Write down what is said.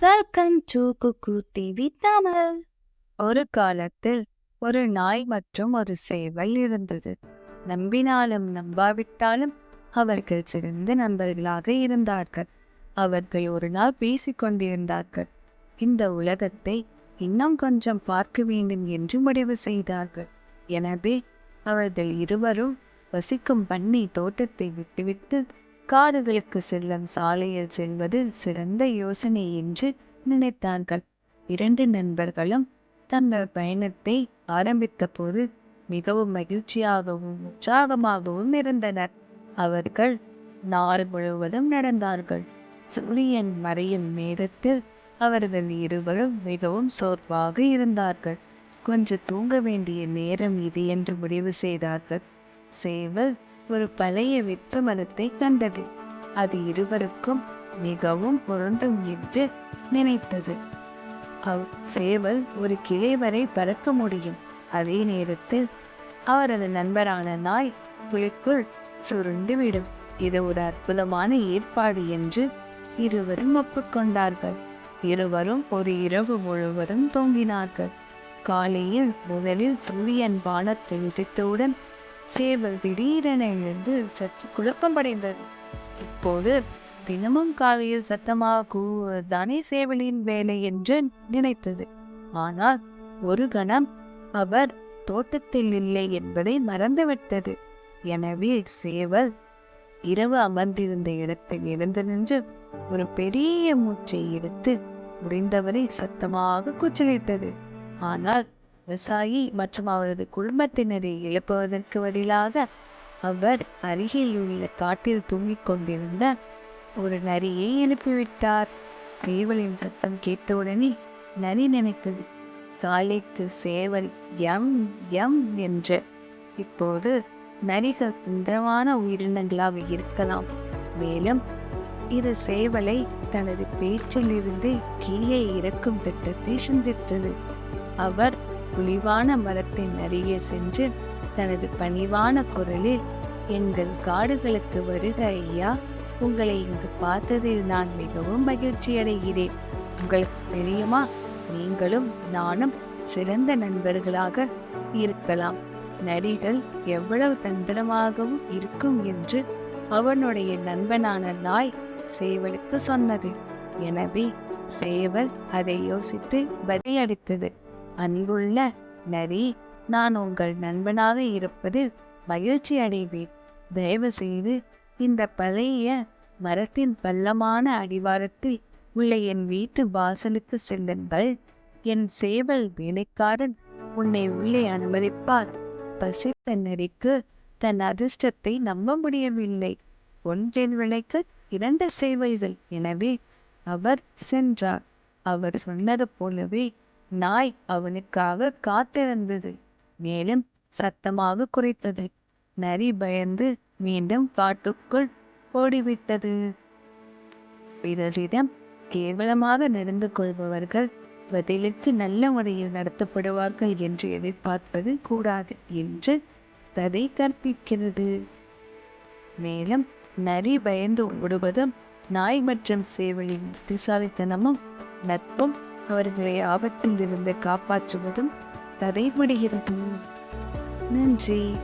Welcome to cook TV Tamil ஒரு காலத்தில் ஒரு நாய் மற்றும் ஒரு சேவல் இருந்தது. நம்பினாலும் நம்பாவிட்டாலும் அவர்கள் சிறந்த நண்பர்களாக இருந்தார்கள். அவர்கள் ஒரு நாள் பேசிக்கொண்டிருந்தார்கள் இந்த உலகத்தை இன்னும் கொஞ்சம் பார்க்க வேண்டும் என்று முடிவு செய்தார்கள். எனவே அவர்கள் இருவரும் வசிக்கும் பண்ணி தோட்டத்தை விட்டுவிட்டு காடுகளுக்கு செல்லும் சாலையில் செல்வது சிறந்த யோசனை என்று நினைத்தார்கள். இரண்டு நண்பர்களும் தங்கள் பயணத்தை ஆரம்பித்த போது மிகவும் மகிழ்ச்சியாகவும் உற்சாகமாகவும் இருந்தனர். அவர்கள் நாள் முழுவதும் நடந்தார்கள். சூரியன் மறையும் நேரத்தில் அவர்கள் இருவரும் மிகவும் சோர்வாக இருந்தார்கள். கொஞ்சம் தூங்க வேண்டிய நேரம் இது என்று முடிவு செய்தார்கள். சேவல் ஒரு பழைய வெற்று மரத்தை கண்டது. அது இருவருக்கும் மிகவும் பொருந்தும் என்று நினைத்தது. அவ் சேவல் ஒரு கிளை வரை பறக்க முடியும். அதே நேரத்தில் அவரது நண்பரான நாய் குழிக்குள் சுருண்டு விடும். இது ஒரு அற்புதமான ஏற்பாடு என்று இருவரும் ஒப்புக்கொண்டார்கள். இருவரும் ஒரு இரவு முழுவதும் தூங்கினார்கள். காலையில் முதலில் சூரியன் வானத்தை உதித்தவுடன் சேவல் திடீரென எழுந்து சற்று குழப்பமடைந்தது. இப்போது தினமும் காலையில் சத்தமாக கூவுவதுதானே சேவலின் வேலை என்று நினைத்தது. ஆனால் ஒரு கணம் அவர் தோட்டத்தில் இல்லை என்பதை மறந்துவிட்டது. எனவே சேவல் இரவு அமர்ந்திருந்த இடத்தில் இருந்து நின்று ஒரு பெரிய மூச்சை எடுத்து முடிந்தவரை சத்தமாக கூச்சலிட்டது. ஆனால் விவசாயி மற்றும் அவரது குடும்பத்தினரை எழுப்புவதற்கு பதிலாக அவர் அருகில் உள்ள காட்டில் தூங்கிக் கொண்டிருந்த ஒரு நரியை எழுப்பிவிட்டார் சேவலின் சத்தம் கேட்டவுடனே நரி நினைத்தது. காலைக்கு சேவல் எம் எம் என்று. இப்போது நரிகள் சுந்தரமான உயிரினங்களாக இருக்கலாம். மேலும் இது சேவலை தனது பேச்சில் இருந்து கீழே இறக்கும் திட்டத்தை சிந்தித்தது. அவர் குழிவான மரத்தின் அருகே சென்று தனது பணிவான குரலில் எங்கள் காடுகளுக்கு வருக ஐயா. உங்களை இங்கு பார்த்ததில் நான் மிகவும் மகிழ்ச்சி அடைகிறேன் உங்களுக்கு தெரியுமா? நீங்களும் நானும் சிறந்த நண்பர்களாக இருக்கலாம். நரிகள் எவ்வளவு தந்திரமாகவும் இருக்கும் என்று அவனுடைய நண்பனான நாய் சேவலுக்கு சொன்னது. எனவே சேவல் அதை யோசித்து பதிலளித்தது. அன்புள்ள நரி நான் உங்கள் நண்பனாக இருப்பதில் மகிழ்ச்சி அடைவேன். தயவு செய்து இந்த பழைய மரத்தின் பள்ளமான அடிவாரத்தில் உள்ள என் வீட்டு வாசலுக்கு செல்லுங்கள். என் சேவல் வேலைக்காரன் உன்னை உள்ளே அனுமதிப்பார். பசித்த நரிக்கு தன் அதிர்ஷ்டத்தை நம்ப முடியவில்லை. ஒன்றின் விலைக்கு இரண்டு சேவைகள். எனவே அவர் சென்றார். அவர் சொன்னது போலவே நாய் அவனுக்காக காத்திருந்தது. மேலும் சத்தமாக குறைத்தது. நரி பயந்து மீண்டும் காட்டுக்குள் ஓடிவிட்டது. பிறரிடம் கேவலமாக நடந்து கொள்பவர்கள் பதிலுக்கு நல்ல முறையில் நடத்தப்படுவார்கள் என்று எதிர்பார்ப்பது கூடாது என்று கதை கற்பிக்கிறது. மேலும் நரி பயந்து ஓடுவதும் நாய் மற்றும் சேவலின் புத்திசாலித்தனமும் நட்பும் அவர்களை ஆபத்தில் இருந்து காப்பாற்றுவதும் கதை முடிகிறது நன்றி.